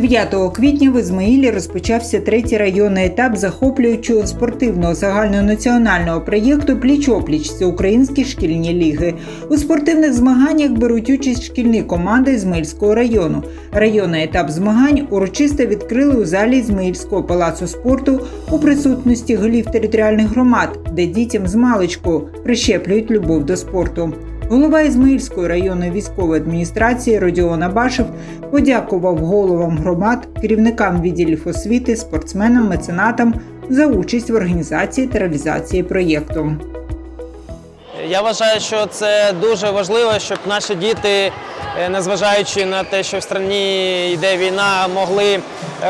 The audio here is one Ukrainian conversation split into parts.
9 квітня в Ізмаїлі розпочався третій районний етап захоплюючого спортивного загальнонаціонального проєкту Пліч-опліч Всеукраїнські шкільні ліги. У спортивних змаганнях беруть участь шкільні команди Ізмаїльського району. Районний етап змагань урочисто відкрили у залі Ізмаїльського палацу спорту у присутності голів територіальних громад, де дітям з маличку прищеплюють любов до спорту. Голова Ізмаїльської районної військової адміністрації Родіон Абашев подякував головам громад, керівникам відділів освіти, спортсменам, меценатам за участь в організації та реалізації проєкту. Я вважаю, що це дуже важливо, щоб наші діти, е, незважаючи на те, що в країні йде війна, могли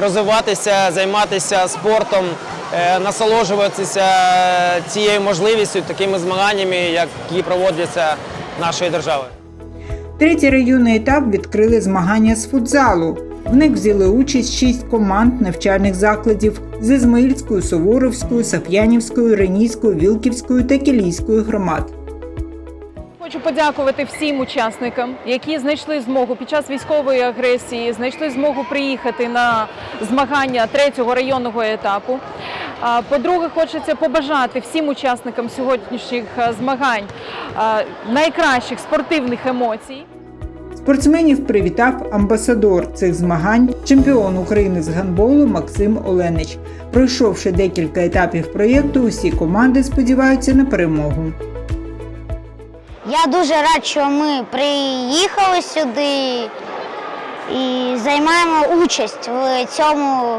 розвиватися, займатися спортом, е, насолоджуватися цією можливістю, такими змаганнями, які проводяться нашою державою. Третій районний етап відкрили змагання з футзалу. В них взяли участь шість команд навчальних закладів з Ізмаїльською, Суворовською, Сап'янівською, Ренійською, Вілківською та Кілійською громад. Хочу подякувати всім учасникам, які знайшли змогу під час військової агресії, знайшли змогу приїхати на змагання третього районного етапу. По-друге, хочеться побажати всім учасникам сьогоднішніх змагань найкращих спортивних емоцій. Спортсменів привітав амбасадор цих змагань, чемпіон України з гандболу Максим Оленич. Пройшовши декілька етапів проєкту, усі команди сподіваються на перемогу. Я дуже рад, що ми приїхали сюди і займаємо участь в цьому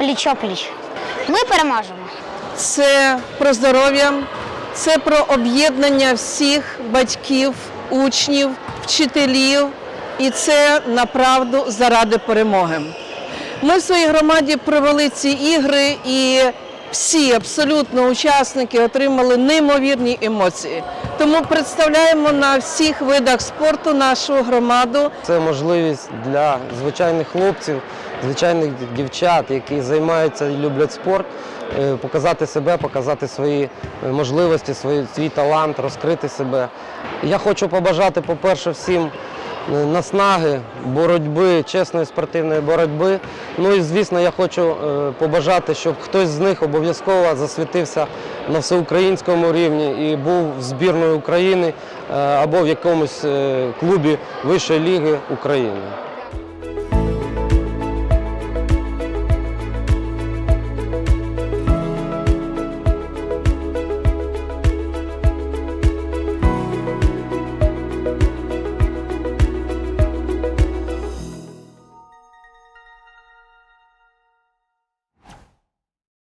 пліч-опліч. Ми переможемо. це про здоров'я, це про об'єднання всіх батьків, учнів, вчителів, і це направду заради перемоги. Ми в своїй громаді провели ці ігри, і всі абсолютно учасники отримали неймовірні емоції. Тому представляємо на всіх видах спорту нашу громаду. Це можливість для звичайних хлопців, звичайних дівчат, які займаються і люблять спорт, е, показати себе, показати свої е, можливості, свій, талант, розкрити себе. Я хочу побажати, по-перше, всім е, наснаги, боротьби, чесної спортивної боротьби. Ну і звісно, я хочу е, побажати, щоб хтось з них обов'язково засвітився на всеукраїнському рівні і був в збірної України е, або в якомусь е, клубі Вищої ліги України.